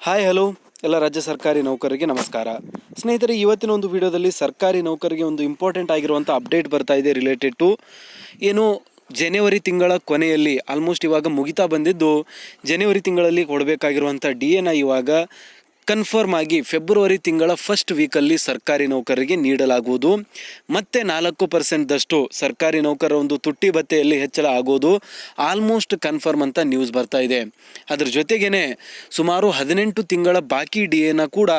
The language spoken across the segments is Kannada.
ಹಾಯ್ ಹಲೋ ಎಲ್ಲ ರಾಜ್ಯ ಸರ್ಕಾರಿ ನೌಕರರಿಗೆ ನಮಸ್ಕಾರ. ಸ್ನೇಹಿತರೆ, ಇವತ್ತಿನ ಒಂದು ವಿಡಿಯೋದಲ್ಲಿ ಸರ್ಕಾರಿ ನೌಕರಿಗೆ ಒಂದು ಇಂಪಾರ್ಟೆಂಟ್ ಆಗಿರುವಂಥ ಅಪ್ಡೇಟ್ ಬರ್ತಾ ಇದೆ ರಿಲೇಟೆಡ್ ಟು ಏನು ಜನವರಿ ತಿಂಗಳ ಕೊನೆಯಲ್ಲಿ ಆಲ್ಮೋಸ್ಟ್ ಇವಾಗ ಮುಗಿತಾ ಬಂದಿದ್ದು. ಜನವರಿ ತಿಂಗಳಲ್ಲಿ ಕೊಡಬೇಕಾಗಿರುವಂಥ ಡಿ ಎನ ಇವಾಗ ಕನ್ಫರ್ಮ್ ಆಗಿ ಫೆಬ್ರವರಿ ತಿಂಗಳ ಫಸ್ಟ್ ವೀಕಲ್ಲಿ ಸರ್ಕಾರಿ ನೌಕರರಿಗೆ ನೀಡಲಾಗುವುದು. ಮತ್ತೆ ನಾಲ್ಕು ಪರ್ಸೆಂಟ್ದಷ್ಟು ಸರ್ಕಾರಿ ನೌಕರರ ಒಂದು ತುಟ್ಟಿ ಭತ್ತೆಯಲ್ಲಿ ಹೆಚ್ಚಳ ಆಗೋದು ಆಲ್ಮೋಸ್ಟ್ ಕನ್ಫರ್ಮ್ ಅಂತ ನ್ಯೂಸ್ ಬರ್ತಾ ಇದೆ. ಅದರ ಜೊತೆಗೇನೆ ಸುಮಾರು ಹದಿನೆಂಟು ತಿಂಗಳ ಬಾಕಿ ಡಿ ಎನ ಕೂಡ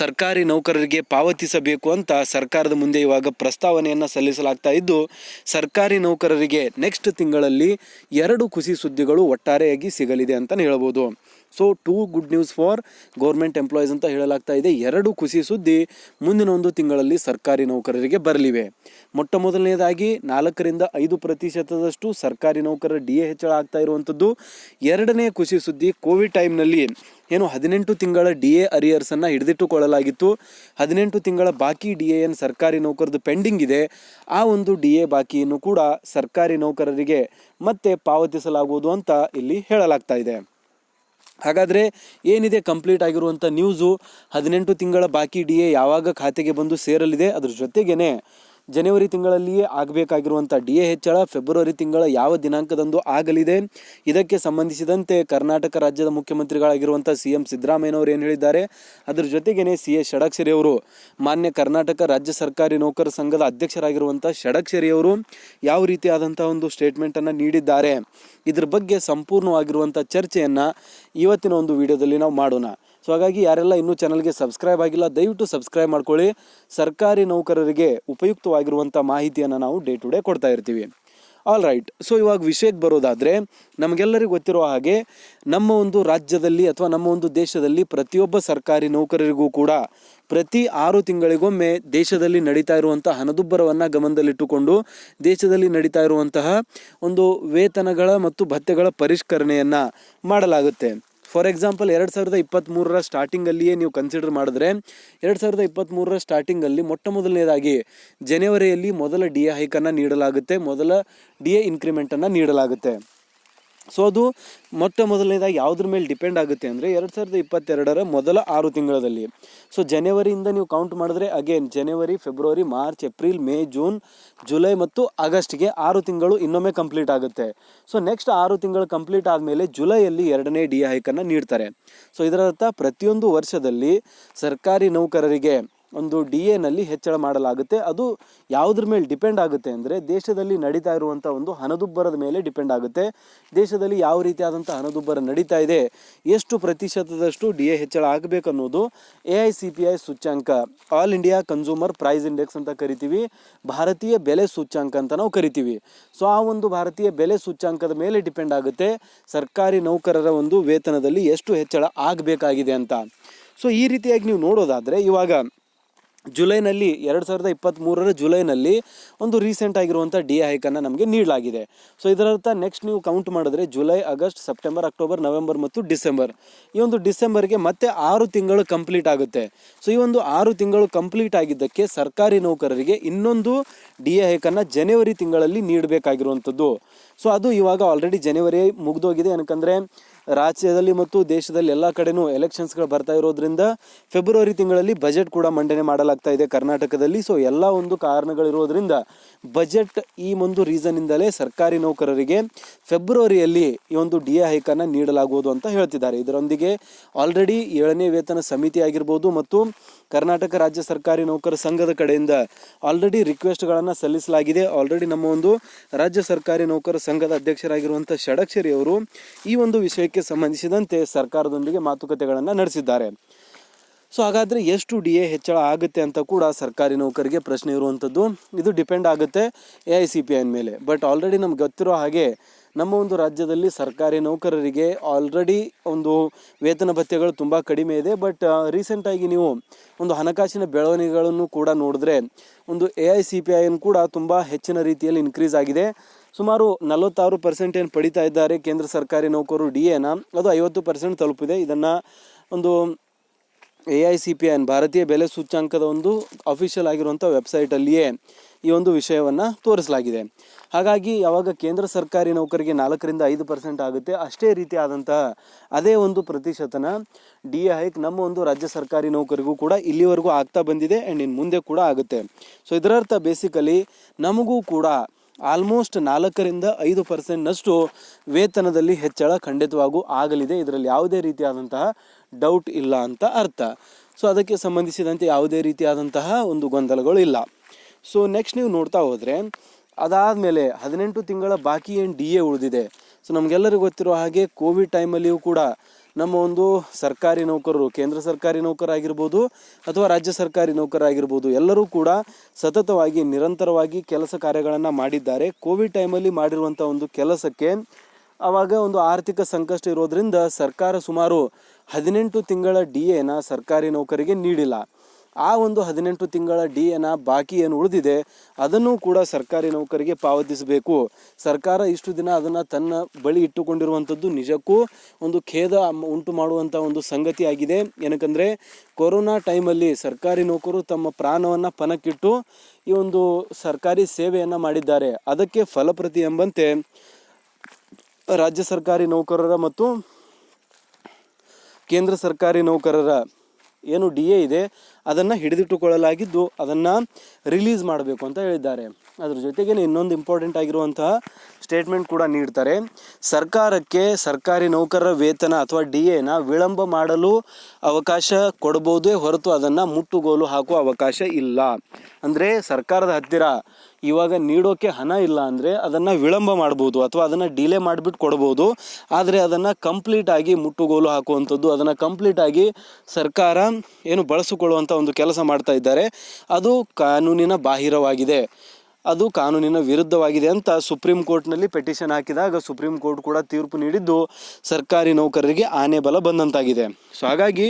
ಸರ್ಕಾರಿ ನೌಕರರಿಗೆ ಪಾವತಿಸಬೇಕು ಅಂತ ಸರ್ಕಾರದ ಮುಂದೆ ಇವಾಗ ಪ್ರಸ್ತಾವನೆಯನ್ನು ಸಲ್ಲಿಸಲಾಗ್ತಾ ಇದ್ದು, ಸರ್ಕಾರಿ ನೌಕರರಿಗೆ ನೆಕ್ಸ್ಟ್ ತಿಂಗಳಲ್ಲಿ ಎರಡು ಖುಷಿ ಸುದ್ದಿಗಳು ಒಟ್ಟಾರೆಯಾಗಿ ಸಿಗಲಿದೆ ಅಂತಲೇ ಹೇಳ್ಬೋದು. So two good news for government employees ಅಂತ ಹೇಳಲಾಗ್ತಾ ಇದೆ. ಎರಡು ಖುಷಿ ಸುದ್ದಿ ಮುಂದಿನ ಒಂದು ತಿಂಗಳಲ್ಲಿ ಸರ್ಕಾರಿ ನೌಕರರಿಗೆ ಬರಲಿವೆ. ಮೊಟ್ಟ ಮೊದಲನೇದಾಗಿ ನಾಲ್ಕರಿಂದ ಐದು ಪ್ರತಿಶತದಷ್ಟು ಸರ್ಕಾರಿ ನೌಕರರ ಡಿ ಎ ಹೆಚ್ಚಳ ಆಗ್ತಾ ಇರುವಂಥದ್ದು. ಎರಡನೇ ಖುಷಿ ಸುದ್ದಿ ಕೋವಿಡ್ ಟೈಮ್ನಲ್ಲಿ ಏನು ಹದಿನೆಂಟು ತಿಂಗಳ ಡಿ ಎ ಅರಿಯರ್ಸನ್ನು ಹಿಡಿದಿಟ್ಟುಕೊಳ್ಳಲಾಗಿತ್ತು. ಹದಿನೆಂಟು ತಿಂಗಳ ಬಾಕಿ ಡಿ ಎ ಸರ್ಕಾರಿ ನೌಕರದ್ದು ಪೆಂಡಿಂಗ್ ಇದೆ. ಆ ಒಂದು ಡಿ ಎ ಬಾಕಿಯನ್ನು ಕೂಡ ಸರ್ಕಾರಿ ನೌಕರರಿಗೆ ಮತ್ತೆ ಪಾವತಿಸಲಾಗುವುದು ಅಂತ ಇಲ್ಲಿ ಹೇಳಲಾಗ್ತಾ ಇದೆ. ಹಾಗಾದರೆ ಏನಿದೆ ಕಂಪ್ಲೀಟ್ ಆಗಿರುವಂಥ ನ್ಯೂಸು ಹದಿನೆಂಟು ತಿಂಗಳ ಬಾಕಿ ಡಿ ಎ ಯಾವಾಗ ಖಾತೆಗೆ ಬಂದು ಸೇರಲಿದೆ? ಅದ್ರ ಜೊತೆಗೇನೆ ಜನವರಿ ತಿಂಗಳಲ್ಲಿಯೇ ಆಗಬೇಕಾಗಿರುವಂಥ ಡಿ ಎ ಹೆಚ್ಚಳ ಫೆಬ್ರವರಿ ತಿಂಗಳ ಯಾವ ದಿನಾಂಕದಂದು ಆಗಲಿದೆ? ಇದಕ್ಕೆ ಸಂಬಂಧಿಸಿದಂತೆ ಕರ್ನಾಟಕ ರಾಜ್ಯದ ಮುಖ್ಯಮಂತ್ರಿಗಳಾಗಿರುವಂಥ ಸಿ ಎಂ ಸಿದ್ದರಾಮಯ್ಯನವರು ಏನು ಹೇಳಿದ್ದಾರೆ? ಅದ್ರ ಜೊತೆಗೇನೆ ಸಿ ಎ ಷಡಕ್ಷರಿ ಅವರು ಮಾನ್ಯ ಕರ್ನಾಟಕ ರಾಜ್ಯ ಸರ್ಕಾರಿ ನೌಕರ ಸಂಘದ ಅಧ್ಯಕ್ಷರಾಗಿರುವಂಥ ಷಡಕ್ಷರಿ ಅವರು ಯಾವ ರೀತಿಯಾದಂಥ ಒಂದು ಸ್ಟೇಟ್ಮೆಂಟನ್ನು ನೀಡಿದ್ದಾರೆ? ಇದ್ರ ಬಗ್ಗೆ ಸಂಪೂರ್ಣವಾಗಿರುವಂಥ ಚರ್ಚೆಯನ್ನು ಇವತ್ತಿನ ಒಂದು ವಿಡಿಯೋದಲ್ಲಿ ನಾವು ಮಾಡೋಣ. ಸೊ ಹಾಗಾಗಿ ಯಾರೆಲ್ಲ ಇನ್ನೂ ಚಾನಲ್ಗೆ ಸಬ್ಸ್ಕ್ರೈಬ್ ಆಗಿಲ್ಲ, ದಯವಿಟ್ಟು ಸಬ್ಸ್ಕ್ರೈಬ್ ಮಾಡ್ಕೊಳ್ಳಿ. ಸರ್ಕಾರಿ ನೌಕರರಿಗೆ ಉಪಯುಕ್ತವಾಗಿರುವಂಥ ಮಾಹಿತಿಯನ್ನು ನಾವು ಡೇ ಟು ಡೇ ಕೊಡ್ತಾ ಇರ್ತೀವಿ. ಆಲ್ ರೈಟ್ ಸೊ ಇವಾಗ ವಿಷಯಕ್ಕೆ ಬರೋದಾದರೆ, ನಮಗೆಲ್ಲರಿಗೂ ಗೊತ್ತಿರೋ ಹಾಗೆ, ನಮ್ಮ ಒಂದು ರಾಜ್ಯದಲ್ಲಿ ಅಥವಾ ನಮ್ಮ ಒಂದು ದೇಶದಲ್ಲಿ ಪ್ರತಿಯೊಬ್ಬ ಸರ್ಕಾರಿ ನೌಕರರಿಗೂ ಕೂಡ ಪ್ರತಿ ಆರು ತಿಂಗಳಿಗೊಮ್ಮೆ ದೇಶದಲ್ಲಿ ನಡೀತಾ ಇರುವಂಥ ಹಣದುಬ್ಬರವನ್ನು ಗಮನದಲ್ಲಿಟ್ಟುಕೊಂಡು ದೇಶದಲ್ಲಿ ನಡೀತಾ ಇರುವಂತಹ ಒಂದು ವೇತನಗಳ ಮತ್ತು ಭತ್ಯೆಗಳ ಪರಿಷ್ಕರಣೆಯನ್ನು ಮಾಡಲಾಗುತ್ತೆ. ಫಾರ್ ಎಕ್ಸಾಂಪಲ್ ಎರಡು ಸಾವಿರದ ಇಪ್ಪತ್ತ್ಮೂರರ ಸ್ಟಾರ್ಟಿಂಗಲ್ಲಿಯೇ ನೀವು ಕನ್ಸಿಡರ್ ಮಾಡಿದ್ರೆ, ಎರಡು ಸಾವಿರದ ಇಪ್ಪತ್ತ್ಮೂರರ ಸ್ಟಾರ್ಟಿಂಗಲ್ಲಿ ಮೊಟ್ಟ ಮೊದಲನೇದಾಗಿ ಜನವರಿಯಲ್ಲಿ ಮೊದಲ ಡಿ ಎ ಹೈಕನ್ನು ನೀಡಲಾಗುತ್ತೆ, ಮೊದಲ ಡಿ ಎ ಇನ್ಕ್ರಿಮೆಂಟನ್ನು ನೀಡಲಾಗುತ್ತೆ. ಸೊ ಅದು ಮೊಟ್ಟ ಮೊದಲನೇದಾಗಿ ಯಾವುದ್ರ ಮೇಲೆ ಡಿಪೆಂಡ್ ಆಗುತ್ತೆ ಅಂದರೆ ಎರಡು ಸಾವಿರದ ಇಪ್ಪತ್ತೆರಡರ ಮೊದಲ ಆರು ತಿಂಗಳಲ್ಲಿ. ಸೊ ಜನವರಿಯಿಂದ ನೀವು ಕೌಂಟ್ ಮಾಡಿದ್ರೆ again January February March April May June July ಮತ್ತು ಆಗಸ್ಟ್ಗೆ ಆರು ತಿಂಗಳು ಇನ್ನೊಮ್ಮೆ ಕಂಪ್ಲೀಟ್ ಆಗುತ್ತೆ. ಸೊ ನೆಕ್ಸ್ಟ್ ಆರು ತಿಂಗಳು ಕಂಪ್ಲೀಟ್ ಆದಮೇಲೆ ಜುಲೈಯಲ್ಲಿ ಎರಡನೇ ಡಿ ಹೈಕನ್ನು ನೀಡ್ತಾರೆ. ಸೊ ಇದರ ಅರ್ಥ ಪ್ರತಿಯೊಂದು ವರ್ಷದಲ್ಲಿ ಸರ್ಕಾರಿ ನೌಕರರಿಗೆ ಒಂದು ಡಿ ಎನಲ್ಲಿ ಹೆಚ್ಚಳ ಮಾಡಲಾಗುತ್ತೆ. ಅದು ಯಾವುದ್ರ ಮೇಲೆ ಡಿಪೆಂಡ್ ಆಗುತ್ತೆ ಅಂದರೆ ದೇಶದಲ್ಲಿ ನಡೀತಾ ಇರುವಂಥ ಒಂದು ಹಣದುಬ್ಬರದ ಮೇಲೆ ಡಿಪೆಂಡ್ ಆಗುತ್ತೆ. ದೇಶದಲ್ಲಿ ಯಾವ ರೀತಿಯಾದಂಥ ಹಣದುಬ್ಬರ ನಡೀತಾ ಇದೆ, ಎಷ್ಟು ಪ್ರತಿಶತದಷ್ಟು ಡಿ ಎ ಹೆಚ್ಚಳ ಆಗಬೇಕು ಅನ್ನೋದು A I C P I ಸೂಚ್ಯಾಂಕ all India consumer price index ಅಂತ ಕರಿತೀವಿ. ಭಾರತೀಯ ಬೆಲೆ ಸೂಚ್ಯಾಂಕ ಅಂತ ನಾವು ಕರಿತೀವಿ. ಸೊ ಆ ಒಂದು ಭಾರತೀಯ ಬೆಲೆ ಸೂಚ್ಯಾಂಕದ ಮೇಲೆ ಡಿಪೆಂಡ್ ಆಗುತ್ತೆ ಸರ್ಕಾರಿ ನೌಕರರ ಒಂದು ವೇತನದಲ್ಲಿ ಎಷ್ಟು ಹೆಚ್ಚಳ ಆಗಬೇಕಾಗಿದೆ ಅಂತ. ಸೊ ಈ ರೀತಿಯಾಗಿ ನೀವು ನೋಡೋದಾದರೆ ಇವಾಗ ಜುಲೈನಲ್ಲಿ ಎರಡು ಸಾವಿರದ ಇಪ್ಪತ್ತ್ಮೂರರ ಜುಲೈನಲ್ಲಿ ಒಂದು ರೀಸೆಂಟ್ ಆಗಿರುವಂಥ ಡಿ ಹೈಕನ್ನು ನಮಗೆ ನೀಡಲಾಗಿದೆ. ಸೊ ಇದರರ್ಥ ನೆಕ್ಸ್ಟ್ ನೀವು ಕೌಂಟ್ ಮಾಡಿದ್ರೆ July, August, September, October, November ಮತ್ತು ಡಿಸೆಂಬರ್. ಈ ಒಂದು ಡಿಸೆಂಬರ್ಗೆ ಮತ್ತೆ ಆರು ತಿಂಗಳು ಕಂಪ್ಲೀಟ್ ಆಗುತ್ತೆ. ಸೊ ಈ ಒಂದು ಆರು ತಿಂಗಳು ಕಂಪ್ಲೀಟ್ ಆಗಿದ್ದಕ್ಕೆ ಸರ್ಕಾರಿ ನೌಕರರಿಗೆ ಇನ್ನೊಂದು ಡಿ ಎ ಹೈಕನ್ನು ಜನವರಿ ತಿಂಗಳಲ್ಲಿ ನೀಡಬೇಕಾಗಿರುವಂಥದ್ದು. ಸೊ ಅದು ಇವಾಗ ಆಲ್ರೆಡಿ ಜನವರಿ ಮುಗಿದೋಗಿದೆ. ಯಾಕಂದರೆ ರಾಜ್ಯದಲ್ಲಿ ಮತ್ತು ದೇಶದಲ್ಲಿ ಎಲ್ಲ ಕಡೆನೂ ಎಲೆಕ್ಷನ್ಸ್ಗಳು ಬರ್ತಾ ಇರೋದ್ರಿಂದ ಫೆಬ್ರವರಿ ತಿಂಗಳಲ್ಲಿ ಬಜೆಟ್ ಕೂಡ ಮಂಡನೆ ಮಾಡಲಾಗ್ತಾ ಇದೆ ಕರ್ನಾಟಕದಲ್ಲಿ. ಸೊ ಎಲ್ಲ ಒಂದು ಕಾರಣಗಳಿರೋದ್ರಿಂದ ಬಜೆಟ್ ಈ ಒಂದು ರೀಸನ್ನಿಂದಲೇ ಸರ್ಕಾರಿ ನೌಕರರಿಗೆ ಫೆಬ್ರವರಿಯಲ್ಲಿ ಈ ಒಂದು ಡಿ ಎ ಹೈಕನ್ನು ನೀಡಲಾಗುವುದು ಅಂತ ಹೇಳ್ತಿದ್ದಾರೆ. ಇದರೊಂದಿಗೆ ಆಲ್ರೆಡಿ ಏಳನೇ ವೇತನ ಸಮಿತಿ ಆಗಿರ್ಬೋದು ಮತ್ತು ಕರ್ನಾಟಕ ರಾಜ್ಯ ಸರ್ಕಾರಿ ನೌಕರ ಸಂಘದ ಕಡೆಯಿಂದ ಆಲ್ರೆಡಿ ರಿಕ್ವೆಸ್ಟ್ಗಳನ್ನು ಸಲ್ಲಿಸಲಾಗಿದೆ. ಆಲ್ರೆಡಿ ನಮ್ಮ ಒಂದು ರಾಜ್ಯ ಸರ್ಕಾರಿ ನೌಕರ ಸಂಘದ ಅಧ್ಯಕ್ಷರಾಗಿರುವಂಥ ಷಡಕ್ಷರಿ ಅವರು ಈ ಒಂದು ವಿಷಯಕ್ಕೆ ಸಂಬಂಧಿಸಿದಂತೆ ಸರ್ಕಾರದೊಂದಿಗೆ ಮಾತುಕತೆಗಳನ್ನು ನಡೆಸಿದ್ದಾರೆ. ಸೊ ಹಾಗಾದರೆ ಎಷ್ಟು ಡಿ ಎ ಹೆಚ್ಚಳ ಆಗುತ್ತೆ ಅಂತ ಕೂಡ ಸರ್ಕಾರಿ ನೌಕರಿಗೆ ಪ್ರಶ್ನೆ ಇರುವಂಥದ್ದು ಇದು ಡಿಪೆಂಡ್ ಆಗುತ್ತೆ ಎ ಐ ಸಿ ಪಿ ಐನ ಮೇಲೆ. ಬಟ್ ಆಲ್ರೆಡಿ ನಮ್ಗೆ ಗೊತ್ತಿರೋ ಹಾಗೆ ನಮ್ಮ ಒಂದು ರಾಜ್ಯದಲ್ಲಿ ಸರ್ಕಾರಿ ನೌಕರರಿಗೆ ಆಲ್ರೆಡಿ ಒಂದು ವೇತನ ಭತ್ಯೆಗಳು ತುಂಬ ಕಡಿಮೆ ಇದೆ. ಬಟ್ ರೀಸೆಂಟಾಗಿ ನೀವು ಒಂದು ಹಣಕಾಸಿನ ಬೆಳವಣಿಗೆಗಳನ್ನು ಕೂಡ ನೋಡಿದ್ರೆ ಒಂದು ಎ ಐ ಸಿ ಪಿ ಕೂಡ ತುಂಬ ಹೆಚ್ಚಿನ ರೀತಿಯಲ್ಲಿ ಇನ್ಕ್ರೀಸ್ ಆಗಿದೆ. ಸುಮಾರು ನಲವತ್ತಾರು ಪರ್ಸೆಂಟ್ ಏನು ಪಡಿತಾ ಇದ್ದಾರೆ ಕೇಂದ್ರ ಸರ್ಕಾರಿ ನೌಕರರು ಡಿ ಎನ. ಅದು ಐವತ್ತು ಪರ್ಸೆಂಟ್ ತಲುಪಿದೆ. ಇದನ್ನು ಒಂದು A I C P N ಭಾರತೀಯ ಬೆಲೆ ಸೂಚ್ಯಾಂಕದ ಒಂದು ಅಫಿಷಿಯಲ್ ಆಗಿರುವಂಥ ವೆಬ್ಸೈಟಲ್ಲಿಯೇ ಈ ಒಂದು ವಿಷಯವನ್ನು ತೋರಿಸಲಾಗಿದೆ. ಹಾಗಾಗಿ ಯಾವಾಗ ಕೇಂದ್ರ ಸರ್ಕಾರಿ ನೌಕರಿಗೆ ನಾಲ್ಕರಿಂದ ಐದು ಪರ್ಸೆಂಟ್ ಆಗುತ್ತೆ, ಅಷ್ಟೇ ರೀತಿ ಆದಂತಹ ಅದೇ ಒಂದು ಪ್ರತಿಶತನ ಡಿ ಎ ಹೈಕ್ ನಮ್ಮ ಒಂದು ರಾಜ್ಯ ಸರ್ಕಾರಿ ನೌಕರಿಗೂ ಕೂಡ ಇಲ್ಲಿವರೆಗೂ ಆಗ್ತಾ ಬಂದಿದೆ ಆ್ಯಂಡ್ ಇನ್ನು ಮುಂದೆ ಕೂಡ ಆಗುತ್ತೆ. ಸೊ ಇದರರ್ಥ ಬೇಸಿಕಲಿ ನಮಗೂ ಕೂಡ ಆಲ್ಮೋಸ್ಟ್ ನಾಲ್ಕರಿಂದ ಐದು ಪರ್ಸೆಂಟ್ನಷ್ಟು ವೇತನದಲ್ಲಿ ಹೆಚ್ಚಳ ಖಂಡಿತವಾಗೂ ಆಗಲಿದೆ. ಇದರಲ್ಲಿ ಯಾವುದೇ ರೀತಿಯಾದಂತಹ ಡೌಟ್ ಇಲ್ಲ ಅಂತ ಅರ್ಥ. ಸೊ ಅದಕ್ಕೆ ಸಂಬಂಧಿಸಿದಂತೆ ಯಾವುದೇ ರೀತಿಯಾದಂತಹ ಒಂದು ಗೊಂದಲಗಳು ಇಲ್ಲ. ಸೊ ನೆಕ್ಸ್ಟ್ ನೀವು ನೋಡ್ತಾ ಹೋದರೆ, ಅದಾದಮೇಲೆ ಹದಿನೆಂಟು ತಿಂಗಳ ಬಾಕಿ ಏನು ಡಿ ಎ ಉಳಿದಿದೆ. ಸೊ ನಮಗೆಲ್ಲರಿಗೂ ಗೊತ್ತಿರೋ ಹಾಗೆ ಕೋವಿಡ್ ಟೈಮಲ್ಲಿಯೂ ಕೂಡ ನಮ್ಮ ಒಂದು ಸರ್ಕಾರಿ ನೌಕರರು, ಕೇಂದ್ರ ಸರ್ಕಾರಿ ನೌಕರಾಗಿರ್ಬೋದು ಅಥವಾ ರಾಜ್ಯ ಸರ್ಕಾರಿ ನೌಕರಾಗಿರ್ಬೋದು, ಎಲ್ಲರೂ ಕೂಡ ಸತತವಾಗಿ ನಿರಂತರವಾಗಿ ಕೆಲಸ ಕಾರ್ಯಗಳನ್ನು ಮಾಡಿದ್ದಾರೆ. ಕೋವಿಡ್ ಟೈಮಲ್ಲಿ ಮಾಡಿರುವಂಥ ಒಂದು ಕೆಲಸಕ್ಕೆ ಆವಾಗ ಒಂದು ಆರ್ಥಿಕ ಸಂಕಷ್ಟ ಇರೋದರಿಂದ ಸರ್ಕಾರ ಸುಮಾರು ಹದಿನೆಂಟು ತಿಂಗಳ ಡಿ ಎನ ಸರ್ಕಾರಿ ನೌಕರಿಗೆ ನೀಡಿಲ್ಲ. ಆ ಒಂದು ಹದಿನೆಂಟು ತಿಂಗಳ ಡಿ ಎನ ಬಾಕಿ ಏನು ಉಳಿದಿದೆ, ಅದನ್ನು ಕೂಡ ಸರ್ಕಾರಿ ನೌಕರಿಗೆ ಪಾವತಿಸಬೇಕು. ಸರ್ಕಾರ ಇಷ್ಟು ದಿನ ಅದನ್ನು ತನ್ನ ಬಳಿ ಇಟ್ಟುಕೊಂಡಿರುವಂಥದ್ದು ನಿಜಕ್ಕೂ ಒಂದು ಖೇದ ಉಂಟು ಮಾಡುವಂಥ ಒಂದು ಸಂಗತಿ ಆಗಿದೆ. ಏನಕ್ಕಂದರೆ ಕೊರೋನಾ ಟೈಮಲ್ಲಿ ಸರ್ಕಾರಿ ನೌಕರು ತಮ್ಮ ಪ್ರಾಣವನ್ನು ಪಣಕ್ಕಿಟ್ಟು ಈ ಒಂದು ಸರ್ಕಾರಿ ಸೇವೆಯನ್ನು ಮಾಡಿದ್ದಾರೆ. ಅದಕ್ಕೆ ಫಲಪ್ರತಿ ಎಂಬಂತೆ ರಾಜ್ಯ ಸರ್ಕಾರಿ ನೌಕರರ ಮತ್ತು ಕೇಂದ್ರ ಸರ್ಕಾರಿ ನೌಕರರ ಏನು ಡಿ ಎ ಇದೆ ಅದನ್ನು ಹಿಡಿದಿಟ್ಟುಕೊಳ್ಳಲಾಗಿದ್ದು ಅದನ್ನು ರಿಲೀಸ್ ಮಾಡಬೇಕು ಅಂತ ಹೇಳಿದ್ದಾರೆ. ಅದ್ರ ಜೊತೆಗೆ ಇನ್ನೊಂದು ಇಂಪಾರ್ಟೆಂಟ್ ಆಗಿರುವಂತಹ ಸ್ಟೇಟ್ಮೆಂಟ್ ಕೂಡ ನೀಡ್ತಾರೆ. ಸರ್ಕಾರಕ್ಕೆ ಸರ್ಕಾರಿ ನೌಕರರ ವೇತನ ಅಥವಾ ಡಿ ಎನ ವಿಳಂಬ ಮಾಡಲು ಅವಕಾಶ ಕೊಡಬಹುದೇ ಹೊರತು ಅದನ್ನು ಮುಟ್ಟುಗೋಲು ಹಾಕುವ ಅವಕಾಶ ಇಲ್ಲ. ಅಂದರೆ ಸರ್ಕಾರದ ಹತ್ತಿರ ಇವಾಗ ನೀಡೋಕೆ ಹಣ ಇಲ್ಲ ಅಂದರೆ ಅದನ್ನು ವಿಳಂಬ ಮಾಡ್ಬೋದು ಅಥವಾ ಅದನ್ನು ಡಿಲೇ ಮಾಡಿಬಿಟ್ಟು ಕೊಡ್ಬೋದು. ಆದರೆ ಅದನ್ನು ಕಂಪ್ಲೀಟ್ ಆಗಿ ಮುಟ್ಟುಗೋಲು ಹಾಕುವಂಥದ್ದು, ಅದನ್ನು ಕಂಪ್ಲೀಟ್ ಆಗಿ ಸರ್ಕಾರ ಏನು ಬಳಸಿಕೊಳ್ಳುವಂಥ ಒಂದು ಕೆಲಸ ಮಾಡ್ತಾ ಇದ್ದಾರೆ. ಅದು ಕಾನೂನಿನ ಬಾಹಿರವಾಗಿದೆ. ಅದು ಕಾನೂನಿನ ವಿರುದ್ಧವಾಗಿದೆ ಅಂತ ಸುಪ್ರೀಂ ಕೋರ್ಟ್ನಲ್ಲಿ ಪೆಟಿಷನ್ ಹಾಕಿದಾಗ ಸುಪ್ರೀಂ ಕೋರ್ಟ್ ಕೂಡ ತೀರ್ಪು ನೀಡಿದ್ದು ಸರ್ಕಾರಿ ನೌಕರರಿಗೆ ಆನೆ ಬಲ ಬಂದಂತಾಗಿದೆ. ಸೊ ಹಾಗಾಗಿ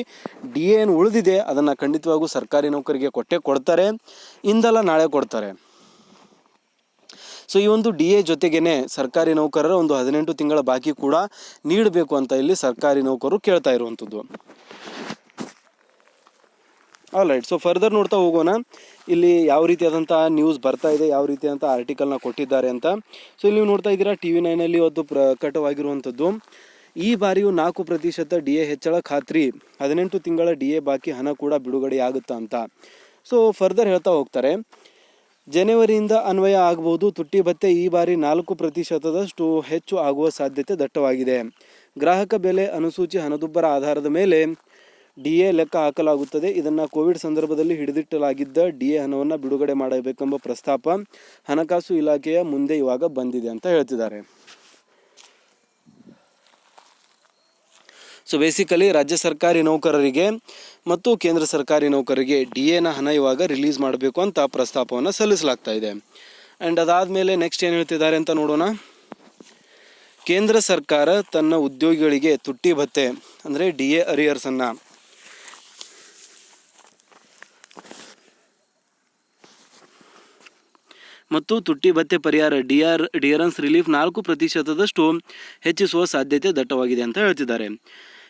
ಡಿ ಏನು ಉಳಿದಿದೆ, ಅದನ್ನು ಖಂಡಿತವಾಗೂ ಸರ್ಕಾರಿ ನೌಕರಿಗೆ ಕೊಟ್ಟೆ ಕೊಡ್ತಾರೆ, ಇಂದಲ್ಲ ನಾಳೆ ಕೊಡ್ತಾರೆ. ಸೊ ಈ ಒಂದು ಡಿ ಎ ಜೊತೆಗೇನೆ ಸರ್ಕಾರಿ ನೌಕರರ ಒಂದು ಹದಿನೆಂಟು ತಿಂಗಳ ಬಾಕಿ ಕೂಡ ನೀಡಬೇಕು ಅಂತ ಇಲ್ಲಿ ಸರ್ಕಾರಿ ನೌಕರರು ಕೇಳ್ತಾ ಇರುವಂಥದ್ದು ಆಲ್ ರೈಟ್ ಸೊ ಫರ್ದರ್ ನೋಡ್ತಾ ಹೋಗೋಣ. ಇಲ್ಲಿ ಯಾವ ರೀತಿಯಾದಂಥ ನ್ಯೂಸ್ ಬರ್ತಾ ಇದೆ, ಯಾವ ರೀತಿಯಾದಂಥ ಆರ್ಟಿಕಲ್ನ ಕೊಟ್ಟಿದ್ದಾರೆ ಅಂತ. ಸೊ ಇಲ್ಲಿ ನೀವು ನೋಡ್ತಾ ಇದ್ದೀರಾ ಟಿ ವಿ ನೈನಲ್ಲಿ ಒಂದು ಪ್ರಕಟವಾಗಿರುವಂಥದ್ದು ಈ ಬಾರಿಯೂ ನಾಲ್ಕು ಪ್ರತಿಶತ ಡಿ ಎ ಹೆಚ್ಚಳ ಖಾತ್ರಿ, ಹದಿನೆಂಟು ತಿಂಗಳ ಡಿ ಎ ಬಾಕಿ ಹಣ ಕೂಡ ಬಿಡುಗಡೆ ಆಗುತ್ತಾ ಅಂತ. ಸೊ ಫರ್ದರ್ ಹೇಳ್ತಾ ಹೋಗ್ತಾರೆ. ಜನವರಿಯಿಂದ ಅನ್ವಯ ಆಗಬಹುದು ತುಟ್ಟಿ ಭತ್ತೆ ಈ ಬಾರಿ ನಾಲ್ಕು ಪ್ರತಿಶತದಷ್ಟು ಹೆಚ್ಚು ಆಗುವ ಸಾಧ್ಯತೆ ದಟ್ಟವಾಗಿದೆ. ಗ್ರಾಹಕ ಬೆಲೆ ಅನುಸೂಚಿ ಹಣದುಬ್ಬರ ಆಧಾರದ ಮೇಲೆ ಡಿ ಎ ಲೆಕ್ಕ ಹಾಕಲಾಗುತ್ತದೆ. ಇದನ್ನು ಕೋವಿಡ್ ಸಂದರ್ಭದಲ್ಲಿ ಹಿಡಿದಿಟ್ಟಲಾಗಿದ್ದ ಡಿ ಎ ಹಣವನ್ನು ಬಿಡುಗಡೆ ಮಾಡಬೇಕೆಂಬ ಪ್ರಸ್ತಾಪ ಹಣಕಾಸು ಇಲಾಖೆಯ ಮುಂದೆ ಇವಾಗ ಬಂದಿದೆ ಅಂತ ಹೇಳ್ತಿದ್ದಾರೆ. ಸೊ ಬೇಸಿಕಲಿ ರಾಜ್ಯ ಸರ್ಕಾರಿ ನೌಕರರಿಗೆ ಮತ್ತು ಕೇಂದ್ರ ಸರ್ಕಾರಿ ನೌಕರರಿಗೆ ಡಿ ಎನ ಹಣ ಇವಾಗ ರಿಲೀಸ್ ಮಾಡಬೇಕು ಅಂತ ಪ್ರಸ್ತಾಪವನ್ನು ಸಲ್ಲಿಸಲಾಗ್ತಾ ಇದೆ. ಆ್ಯಂಡ್ ಅದಾದಮೇಲೆ ನೆಕ್ಸ್ಟ್ ಏನು ಹೇಳ್ತಿದ್ದಾರೆ ಅಂತ ನೋಡೋಣ. ಕೇಂದ್ರ ಸರ್ಕಾರ ತನ್ನ ಉದ್ಯೋಗಿಗಳಿಗೆ ತುಟ್ಟಿ ಭತ್ತೆ, ಅಂದರೆ ಡಿ ಎ ಅರಿಯರ್ಸನ್ನು ಮತ್ತು ತುಟ್ಟಿ ಭತ್ತೆ ಪರಿಹಾರ ಡಿ ಆರ್ ಡಿಯರೆನ್ಸ್ ರಿಲೀಫ್ ನಾಲ್ಕು ಪ್ರತಿಶತದಷ್ಟು ಹೆಚ್ಚಿಸುವ ಸಾಧ್ಯತೆ ದಟ್ಟವಾಗಿದೆ ಅಂತ ಹೇಳ್ತಿದ್ದಾರೆ.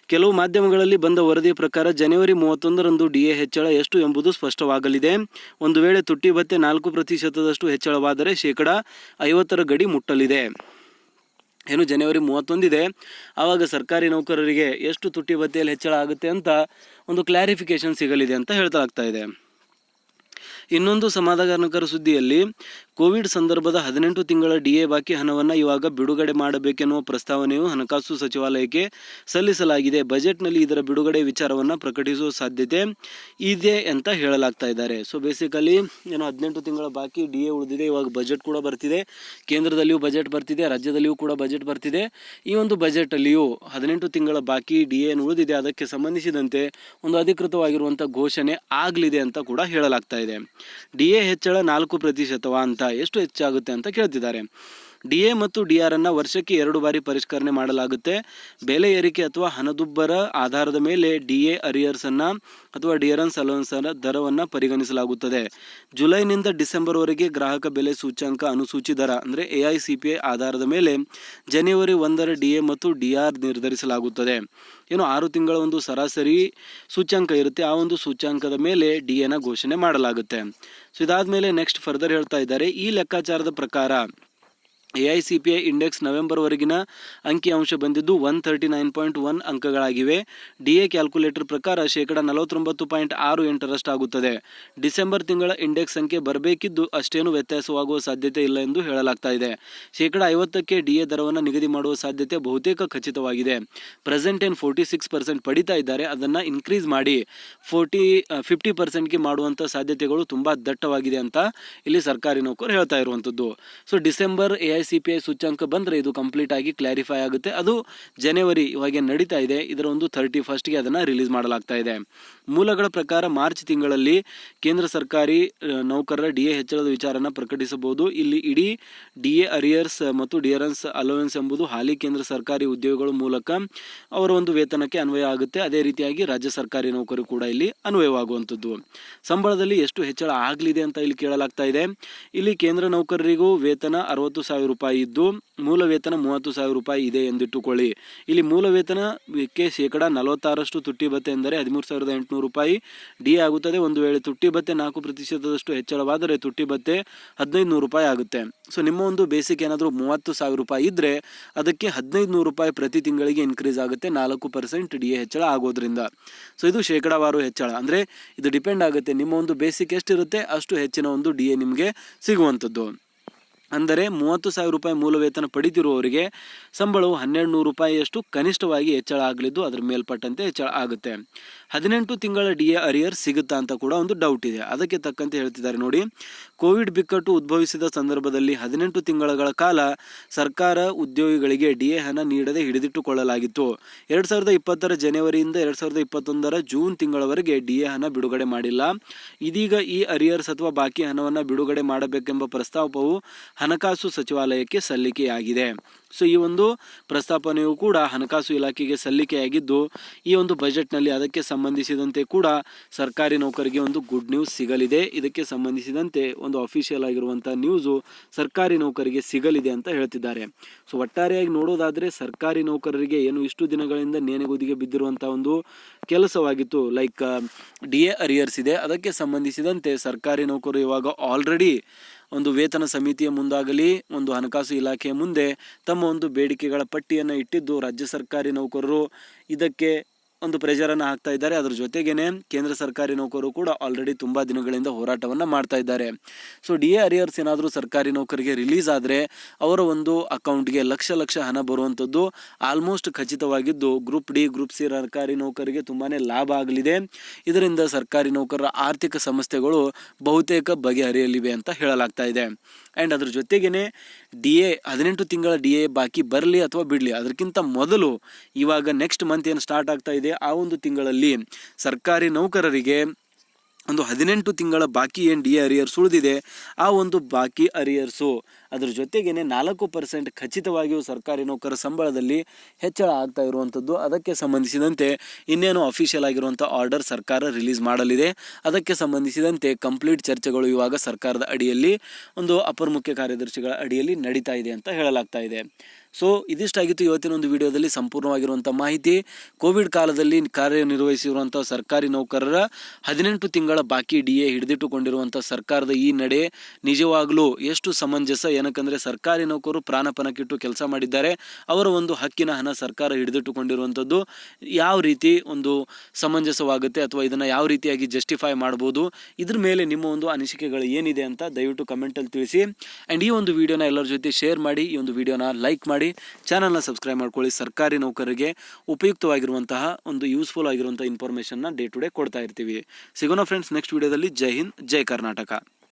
ಕೆಲವು ಮಾಧ್ಯಮಗಳಲ್ಲಿ ಬಂದ ವರದಿಯ ಪ್ರಕಾರ ಜನವರಿ ಮೂವತ್ತೊಂದರಂದು ಡಿಎ ಹೆಚ್ಚಳ ಎಷ್ಟು ಎಂಬುದು ಸ್ಪಷ್ಟವಾಗಲಿದೆ. ಒಂದು ವೇಳೆ ತುಟ್ಟಿ ಭತ್ತೆ ನಾಲ್ಕು ಪ್ರತಿಶತದಷ್ಟು ಹೆಚ್ಚಳವಾದರೆ ಶೇಕಡ ಐವತ್ತರ ಗಡಿ ಮುಟ್ಟಲಿದೆ. ಏನು ಜನವರಿ ಮೂವತ್ತೊಂದಿದೆ? ಆವಾಗ ಸರ್ಕಾರಿ ನೌಕರರಿಗೆ ಎಷ್ಟು ತುಟ್ಟಿ ಭತ್ತೆಯಲ್ಲಿ ಹೆಚ್ಚಳ ಆಗುತ್ತೆ ಅಂತ ಒಂದು ಕ್ಲಾರಿಫಿಕೇಶನ್ ಸಿಗಲಿದೆ ಅಂತ ಹೇಳ್ತಾ ಇದೆ. ಇನ್ನೊಂದು ಸಮಾಧಾನಕರ ಸುದ್ದಿಯಲ್ಲಿ, ಕೋವಿಡ್ ಸಂದರ್ಭದ ಹದಿನೆಂಟು ತಿಂಗಳ ಡಿಎ ಬಾಕಿ ಹಣವನ್ನು ಇವಾಗ ಬಿಡುಗಡೆ ಮಾಡಬೇಕೆನ್ನುವ ಪ್ರಸ್ತಾವನೆಯು ಹಣಕಾಸು ಸಚಿವಾಲಯಕ್ಕೆ ಸಲ್ಲಿಸಲಾಗಿದೆ. ಬಜೆಟ್ನಲ್ಲಿ ಇದರ ಬಿಡುಗಡೆ ವಿಚಾರವನ್ನು ಪ್ರಕಟಿಸುವ ಸಾಧ್ಯತೆ ಇದೆ ಅಂತ ಹೇಳಲಾಗ್ತಾ ಇದ್ದಾರೆ. ಸೊ ಬೇಸಿಕಲಿ ಏನು ಹದಿನೆಂಟು ತಿಂಗಳ ಬಾಕಿ ಡಿ ಎ ಉಳಿದಿದೆ, ಇವಾಗ ಬಜೆಟ್ ಕೂಡ ಬರ್ತಿದೆ. ಕೇಂದ್ರದಲ್ಲಿಯೂ ಬಜೆಟ್ ಬರ್ತಿದೆ, ರಾಜ್ಯದಲ್ಲಿಯೂ ಕೂಡ ಬಜೆಟ್ ಬರ್ತಿದೆ. ಈ ಒಂದು ಬಜೆಟಲ್ಲಿಯೂ ಹದಿನೆಂಟು ತಿಂಗಳ ಬಾಕಿ ಡಿ ಎನ್ ಉಳಿದಿದೆ, ಅದಕ್ಕೆ ಸಂಬಂಧಿಸಿದಂತೆ ಒಂದು ಅಧಿಕೃತವಾಗಿರುವಂಥ ಘೋಷಣೆ ಆಗಲಿದೆ ಅಂತ ಕೂಡ ಹೇಳಲಾಗ್ತಾ ಇದೆ. ಡಿ ಎ ಹೆಚ್ಚಳ ನಾಲ್ಕು ಪ್ರತಿಶತವ ಅಂತ ಎಷ್ಟು ಹೆಚ್ಚಾಗುತ್ತೆ ಅಂತ ಕೇಳ್ತಿದ್ದಾರೆ. ಡಿ ಎ ಮತ್ತು ಡಿ ಆರ್ ಅನ್ನು ವರ್ಷಕ್ಕೆ ಎರಡು ಬಾರಿ ಪರಿಷ್ಕರಣೆ ಮಾಡಲಾಗುತ್ತೆ. ಬೆಲೆ ಏರಿಕೆ ಅಥವಾ ಹಣದುಬ್ಬರ ಆಧಾರದ ಮೇಲೆ ಡಿ ಎ ಅರಿಯರ್ಸನ್ನು ಅಥವಾ ಡಿಯರೆನ್ಸ್ ಅಲೋನ್ಸರ ದರವನ್ನು ಪರಿಗಣಿಸಲಾಗುತ್ತದೆ. ಜುಲೈನಿಂದ ಡಿಸೆಂಬರ್ವರೆಗೆ ಗ್ರಾಹಕ ಬೆಲೆ ಸೂಚ್ಯಾಂಕ ಅನುಸೂಚಿ ದರ ಅಂದರೆ A I C P I ಆಧಾರದ ಮೇಲೆ ಜನವರಿ ಒಂದರ ಡಿ ಎ ಮತ್ತು ಡಿ ಆರ್ ನಿರ್ಧರಿಸಲಾಗುತ್ತದೆ. ಏನು ಆರು ತಿಂಗಳ ಒಂದು ಸರಾಸರಿ ಸೂಚ್ಯಾಂಕ ಇರುತ್ತೆ. ಆ ಒಂದು ಸೂಚ್ಯಾಂಕದ ಮೇಲೆ ಡಿ ಎನ ಘೋಷಣೆ ಮಾಡಲಾಗುತ್ತೆ. ಸೊ ಇದಾದಮೇಲೆ ನೆಕ್ಸ್ಟ್ ಫರ್ದರ್ ಹೇಳ್ತಾ ಇದ್ದಾರೆ. ಈ ಲೆಕ್ಕಾಚಾರದ ಪ್ರಕಾರ A I C P I index ನವೆಂಬರ್ವರೆಗಿನ ಅಂಕಿಅಂಶ ಬಂದಿದ್ದು one thirty nine point one ಅಂಕಗಳಾಗಿವೆ. D A calculator ಪ್ರಕಾರ ಶೇಕಡ ನಲವತ್ತೊಂಬತ್ತು ಪಾಯಿಂಟ್ ಆರು ಎಂಟರಷ್ಟಾಗುತ್ತದೆ. ಡಿಸೆಂಬರ್ ತಿಂಗಳ ಇಂಡೆಕ್ಸ್ ಸಂಖ್ಯೆ ಬರಬೇಕಿದ್ದು ಅಷ್ಟೇನು ವ್ಯತ್ಯಾಸವಾಗುವ ಸಾಧ್ಯತೆ ಇಲ್ಲ ಎಂದು ಹೇಳಲಾಗ್ತಾ ಇದೆ. ಶೇಕಡ ಐವತ್ತಕ್ಕೆ ಡಿ ಎ ದರವನ್ನು ನಿಗದಿ ಮಾಡುವ ಸಾಧ್ಯತೆ ಬಹುತೇಕ ಖಚಿತವಾಗಿದೆ. ಪ್ರೆಸೆಂಟ್ ಏನು ಫೋರ್ಟಿ ಸಿಕ್ಸ್ ಪರ್ಸೆಂಟ್ ಪಡಿತಾ ಇದ್ದಾರೆ, ಅದನ್ನು ಇನ್ಕ್ರೀಸ್ ಮಾಡಿ ಫೋರ್ಟಿ ಫಿಫ್ಟಿ ಪರ್ಸೆಂಟ್ಗೆ ಮಾಡುವಂಥ ಸಾಧ್ಯತೆಗಳು ತುಂಬ ದಟ್ಟವಾಗಿದೆ ಅಂತ ಇಲ್ಲಿ ಸರ್ಕಾರಿ ನೌಕರು ಹೇಳ್ತಾ ಇರುವಂಥದ್ದು so December A I C P I ಸೂಚ್ಯಂಕ ಬಂದರೆ ಇದು ಕಂಪ್ಲೀಟ್ ಆಗಿ ಕ್ಲಾರಿಫೈ ಆಗುತ್ತೆ. ಅದು ಜನವರಿ ಇವಾಗ ನಡೀತಾ ಇದೆ. ಇದರ ಒಂದು ಥರ್ಟಿ ಫಸ್ಟ್ಗೆ ಅದನ್ನು ರಿಲೀಸ್ ಮಾಡಲಾಗ್ತಾ ಇದೆ. ಮೂಲಗಳ ಪ್ರಕಾರ ಮಾರ್ಚ್ ತಿಂಗಳಲ್ಲಿ ಕೇಂದ್ರ ಸರ್ಕಾರಿ ನೌಕರರ ಡಿ ಎ ಹೆಚ್ಚಳದ ವಿಚಾರನ ಪ್ರಕಟಿಸಬಹುದು. ಇಲ್ಲಿ ಇಡೀ ಡಿ ಎ ಅರಿಯರ್ಸ್ ಮತ್ತು ಡಿಯರೆನ್ಸ್ ಅಲೋವೆನ್ಸ್ ಎಂಬುದು ಹಾಲಿ ಕೇಂದ್ರ ಸರ್ಕಾರಿ ಉದ್ಯೋಗಗಳ ಮೂಲಕ ಅವರ ಒಂದು ವೇತನಕ್ಕೆ ಅನ್ವಯ ಆಗುತ್ತೆ. ಅದೇ ರೀತಿಯಾಗಿ ರಾಜ್ಯ ಸರ್ಕಾರಿ ನೌಕರು ಕೂಡ ಇಲ್ಲಿ ಅನ್ವಯವಾಗುವಂಥದ್ದು. ಸಂಬಳದಲ್ಲಿ ಎಷ್ಟು ಹೆಚ್ಚಳ ಆಗಲಿದೆ ಅಂತ ಇಲ್ಲಿ ಕೇಳಲಾಗ್ತಾ ಇದೆ. ಇಲ್ಲಿ ಕೇಂದ್ರ ನೌಕರರಿಗೂ ವೇತನ ಅರವತ್ತು ಸಾವಿರ ರೂಪಾಯಿ ಇದ್ದು ಮೂಲ ವೇತನ ಮೂವತ್ತು ಸಾವಿರ ರೂಪಾಯಿ ಇದೆ ಎಂದಿಟ್ಟುಕೊಳ್ಳಿ. ಇಲ್ಲಿ ಮೂಲ ವೇತನಕ್ಕೆ ಶೇಕಡ ನಲವತ್ತಾರಷ್ಟು ತುಟ್ಟಿ ಭತ್ತೆ ಎಂದರೆ ಹದಿಮೂರು ಸಾವಿರದ ಎಂಟುನೂರು ರೂಪಾಯಿ. ಡಿ ಆಗುತ್ತದೆ. ಒಂದು ವೇಳೆ ತುಟ್ಟಿ ಭತ್ತೆ ನಾಲ್ಕು ಪ್ರತಿಶತದಷ್ಟು ಹೆಚ್ಚಳವಾದರೆ ತುಟ್ಟಿ ಭತ್ತೆ ಹದಿನೈದು ನೂರು ರೂಪಾಯಿ ಆಗುತ್ತೆ. ಸೊ ನಿಮ್ಮ ಒಂದು ಬೇಸಿಕ್ ಏನಾದರೂ ಮೂವತ್ತು ಸಾವಿರ ರೂಪಾಯಿ ಇದ್ದರೆ ಅದಕ್ಕೆ ಹದಿನೈದು ನೂರು ರೂಪಾಯಿ ಪ್ರತಿ ತಿಂಗಳಿಗೆ ಇನ್ಕ್ರೀಸ್ ಆಗುತ್ತೆ. ನಾಲ್ಕು ಪರ್ಸೆಂಟ್ ಡಿ ಎ ಹೆಚ್ಚಳ ಆಗೋದ್ರಿಂದ. ಸೊ ಇದು ಶೇಕಡಾವಾರು ಹೆಚ್ಚಳ. ಅಂದರೆ ಇದು ಡಿಪೆಂಡ್ ಆಗುತ್ತೆ ನಿಮ್ಮ ಒಂದು ಬೇಸಿಕ್ ಎಷ್ಟಿರುತ್ತೆ, ಅಷ್ಟು ಹೆಚ್ಚಿನ ಒಂದು ಡಿ ಎ ನಿಮಗೆ ಸಿಗುವಂಥದ್ದು. ಅಂದರೆ ಮೂವತ್ತು ಸಾವಿರ ರೂಪಾಯಿ ಮೂಲ ವೇತನ ಪಡಿತಿರುವವರಿಗೆ ಸಂಬಳವು ಹನ್ನೆರಡು ನೂರು ರೂಪಾಯಿಯಷ್ಟು ಕನಿಷ್ಠವಾಗಿ ಹೆಚ್ಚಳ ಆಗಲಿದ್ದು ಅದರ ಮೇಲ್ಪಟ್ಟಂತೆ ಹೆಚ್ಚಳ ಆಗುತ್ತೆ. ಹದಿನೆಂಟು ತಿಂಗಳ ಡಿ ಎ ಅರಿಯರ್ ಸಿಗುತ್ತಾ ಅಂತ ಕೂಡ ಒಂದು ಡೌಟ್ ಇದೆ. ಅದಕ್ಕೆ ತಕ್ಕಂತೆ ಹೇಳ್ತಿದ್ದಾರೆ ನೋಡಿ, ಕೋವಿಡ್ ಬಿಕ್ಕಟ್ಟು ಉದ್ಭವಿಸಿದ ಸಂದರ್ಭದಲ್ಲಿ ಹದಿನೆಂಟು ತಿಂಗಳ ಕಾಲ ಸರ್ಕಾರ ಉದ್ಯೋಗಿಗಳಿಗೆ ಡಿ ಎ ಹಣ ನೀಡದೆ ಹಿಡಿದಿಟ್ಟುಕೊಳ್ಳಲಾಗಿತ್ತು. ಎರಡು ಸಾವಿರದ ಇಪ್ಪತ್ತರ ಜನವರಿಯಿಂದ ಎರಡು ಸಾವಿರದ ಇಪ್ಪತ್ತೊಂದರ ಜೂನ್ ತಿಂಗಳವರೆಗೆ ಡಿ ಎ ಹಣ ಬಿಡುಗಡೆ ಮಾಡಿಲ್ಲ. ಇದೀಗ ಈ ಅರಿಯರ್ಸ್ ಅಥವಾ ಬಾಕಿ ಹಣವನ್ನು ಬಿಡುಗಡೆ ಮಾಡಬೇಕೆಂಬ ಪ್ರಸ್ತಾಪವು ಹಣಕಾಸು ಸಚಿವಾಲಯಕ್ಕೆ ಸಲ್ಲಿಕೆಯಾಗಿದೆ. ಸೊ ಈ ಒಂದು ಪ್ರಸ್ತಾಪನೆಯು ಕೂಡ ಹಣಕಾಸು ಇಲಾಖೆಗೆ ಸಲ್ಲಿಕೆಯಾಗಿದ್ದು, ಈ ಒಂದು ಬಜೆಟ್ನಲ್ಲಿ ಅದಕ್ಕೆ ಸಂಬಂಧಿಸಿದಂತೆ ಕೂಡ ಸರ್ಕಾರಿ ನೌಕರಿಗೆ ಒಂದು ಗುಡ್ ನ್ಯೂಸ್ ಸಿಗಲಿದೆ. ಇದಕ್ಕೆ ಸಂಬಂಧಿಸಿದಂತೆ ಒಂದು ಅಫಿಷಿಯಲ್ ಆಗಿರುವಂಥ ನ್ಯೂಸು ಸರ್ಕಾರಿ ನೌಕರಿಗೆ ಸಿಗಲಿದೆ ಅಂತ ಹೇಳ್ತಿದ್ದಾರೆ. ಸೊ ಒಟ್ಟಾರೆಯಾಗಿ ನೋಡೋದಾದರೆ ಸರ್ಕಾರಿ ನೌಕರರಿಗೆ ಏನು ಇಷ್ಟು ದಿನಗಳಿಂದ ನೇನೆಗುದಿಗೆ ಬಿದ್ದಿರುವಂಥ ಒಂದು ಕೆಲಸವಾಗಿತ್ತು. ಲೈಕ್ ಡಿ ಎ ಅರಿಯರ್ಸ್ ಇದೆ. ಅದಕ್ಕೆ ಸಂಬಂಧಿಸಿದಂತೆ ಸರ್ಕಾರಿ ನೌಕರು ಇವಾಗ ಆಲ್ರೆಡಿ ಒಂದು ವೇತನ ಸಮಿತಿಯ ಮುಂದಾಗಲಿ, ಒಂದು ಹಣಕಾಸು ಇಲಾಖೆಯ ಮುಂದೆ ತಮ್ಮ ಒಂದು ಬೇಡಿಕೆಗಳ ಪಟ್ಟಿಯನ್ನು ಇಟ್ಟಿದ್ದು ರಾಜ್ಯ ಸರ್ಕಾರಿ ನೌಕರರು. ಇದಕ್ಕೆ ಒಂದು ಪ್ರೆಷರನ್ನು ಹಾಕ್ತಾ ಇದ್ದಾರೆ. ಅದರ ಜೊತೆಗೇನೆ ಕೇಂದ್ರ ಸರ್ಕಾರಿ ನೌಕರರು ಕೂಡ ಆಲ್ರೆಡಿ ತುಂಬ ದಿನಗಳಿಂದ ಹೋರಾಟವನ್ನು ಮಾಡ್ತಾ ಇದ್ದಾರೆ. ಸೊ ಡಿ ಎ ಅರಿಯರ್ಸ್ ಏನಾದರೂ ಸರ್ಕಾರಿ ನೌಕರಿಗೆ ರಿಲೀಸ್ ಆದರೆ ಅವರ ಒಂದು ಅಕೌಂಟ್ಗೆ ಲಕ್ಷ ಲಕ್ಷ ಹಣ ಬರುವಂಥದ್ದು ಆಲ್ಮೋಸ್ಟ್ ಖಚಿತವಾಗಿದ್ದು ಗ್ರೂಪ್ ಡಿ ಗ್ರೂಪ್ ಸಿ ಸರ್ಕಾರಿ ನೌಕರಿಗೆ ತುಂಬಾ ಲಾಭ ಆಗಲಿದೆ. ಇದರಿಂದ ಸರ್ಕಾರಿ ನೌಕರರ ಆರ್ಥಿಕ ಸಮಸ್ಯೆಗಳು ಬಹುತೇಕ ಬಗೆಹರಿಯಲಿವೆ ಅಂತ ಹೇಳಲಾಗ್ತಾ ಇದೆ. ಆ್ಯಂಡ್ ಅದ್ರ ಜೊತೆಗೇ ಡಿ ಎ ಹದಿನೆಂಟು ತಿಂಗಳ ಡಿ ಎ ಬಾಕಿ ಬರಲಿ ಅಥವಾ ಬಿಡಲಿ, ಅದಕ್ಕಿಂತ ಮೊದಲು ಇವಾಗ ನೆಕ್ಸ್ಟ್ ಮಂತ್ ಏನು ಸ್ಟಾರ್ಟ್ ಆಗ್ತಾ ಇದೆ, ಆ ಒಂದು ತಿಂಗಳಲ್ಲಿ ಸರ್ಕಾರಿ ನೌಕರರಿಗೆ ಒಂದು ಹದಿನೆಂಟು ತಿಂಗಳ ಬಾಕಿ ಏನು ಡಿ ಅರಿಯರ್ಸ್ ಉಳಿದಿದೆ, ಆ ಒಂದು ಬಾಕಿ ಅರಿಯರ್ಸು ಅದ್ರ ಜೊತೆಗೇನೆ ನಾಲ್ಕು ಪರ್ಸೆಂಟ್ ಖಚಿತವಾಗಿಯೂ ಸರ್ಕಾರಿ ನೌಕರ ಸಂಬಳದಲ್ಲಿ ಹೆಚ್ಚಳ ಆಗ್ತಾ ಇರುವಂಥದ್ದು ಅದಕ್ಕೆ ಸಂಬಂಧಿಸಿದಂತೆ ಇನ್ನೇನು ಅಫಿಷಿಯಲ್ ಆಗಿರುವಂಥ ಆರ್ಡರ್ ಸರ್ಕಾರ ರಿಲೀಸ್ ಮಾಡಲಿದೆ. ಅದಕ್ಕೆ ಸಂಬಂಧಿಸಿದಂತೆ ಕಂಪ್ಲೀಟ್ ಚರ್ಚೆಗಳು ಇವಾಗ ಸರ್ಕಾರದ ಅಡಿಯಲ್ಲಿ, ಒಂದು ಅಪರ ಮುಖ್ಯ ಕಾರ್ಯದರ್ಶಿಗಳ ಅಡಿಯಲ್ಲಿ ನಡೀತಾ ಇದೆ ಅಂತ ಹೇಳಲಾಗ್ತಾ ಇದೆ. ಸೊ ಇದಿಷ್ಟಾಗಿತ್ತು ಇವತ್ತಿನ ಒಂದು ವಿಡಿಯೋದಲ್ಲಿ ಸಂಪೂರ್ಣವಾಗಿರುವಂಥ ಮಾಹಿತಿ. ಕೋವಿಡ್ ಕಾಲದಲ್ಲಿ ಕಾರ್ಯನಿರ್ವಹಿಸಿರುವಂಥ ಸರ್ಕಾರಿ ನೌಕರರ ಹದಿನೆಂಟು ತಿಂಗಳ ಬಾಕಿ ಡಿ ಎ ಹಿಡಿದಿಟ್ಟುಕೊಂಡಿರುವಂಥ ಸರ್ಕಾರದ ಈ ನಡೆ ನಿಜವಾಗ್ಲೂ ಎಷ್ಟು ಸಮಂಜಸ? ಏನಕ್ಕಂದರೆ ಸರ್ಕಾರಿ ನೌಕರರು ಪ್ರಾಣಪಣಕ್ಕಿಟ್ಟು ಕೆಲಸ ಮಾಡಿದ್ದಾರೆ. ಅವರ ಒಂದು ಹಕ್ಕಿನ ಹಣ ಸರ್ಕಾರ ಹಿಡಿದಿಟ್ಟುಕೊಂಡಿರುವಂಥದ್ದು ಯಾವ ರೀತಿ ಒಂದು ಸಮಂಜಸವಾಗುತ್ತೆ ಅಥವಾ ಇದನ್ನು ಯಾವ ರೀತಿಯಾಗಿ ಜಸ್ಟಿಫೈ ಮಾಡ್ಬೋದು? ಇದ್ರ ಮೇಲೆ ನಿಮ್ಮ ಒಂದು ಅನಿಸಿಕೆಗಳು ಏನಿದೆ ಅಂತ ದಯವಿಟ್ಟು ಕಮೆಂಟಲ್ಲಿ ತಿಳಿಸಿ. ಆ್ಯಂಡ್ ಈ ಒಂದು ವಿಡಿಯೋನ ಎಲ್ಲರ ಜೊತೆ ಶೇರ್ ಮಾಡಿ, ಈ ಒಂದು ವಿಡಿಯೋನ ಲೈಕ್ ಮಾಡಿ ಚಾನಲ್ನ ಸಬ್ಸ್ಕ್ರೈಬ್ ಮಾಡ್ಕೊಳ್ಳಿ. ಸರ್ಕಾರಿ ನೌಕರರಿಗೆ ಉಪಯುಕ್ತವಾಗಿರುವಂತಹ ಒಂದು ಯೂಸ್ಫುಲ್ ಆಗಿರುವಂಥ ಇನ್ಫಾರ್ಮೇಷನ್ನ ಡೇ ಟು ಡೇ ಕೊಡ್ತಾ ಇರ್ತೀವಿ. ಸಿಗೋಣ ಫ್ರೆಂಡ್ಸ್ ನೆಕ್ಸ್ಟ್ ವಿಡಿಯೋದಲ್ಲಿ ಜೈ ಹಿಂದ್, ಜೈ ಕರ್ನಾಟಕ.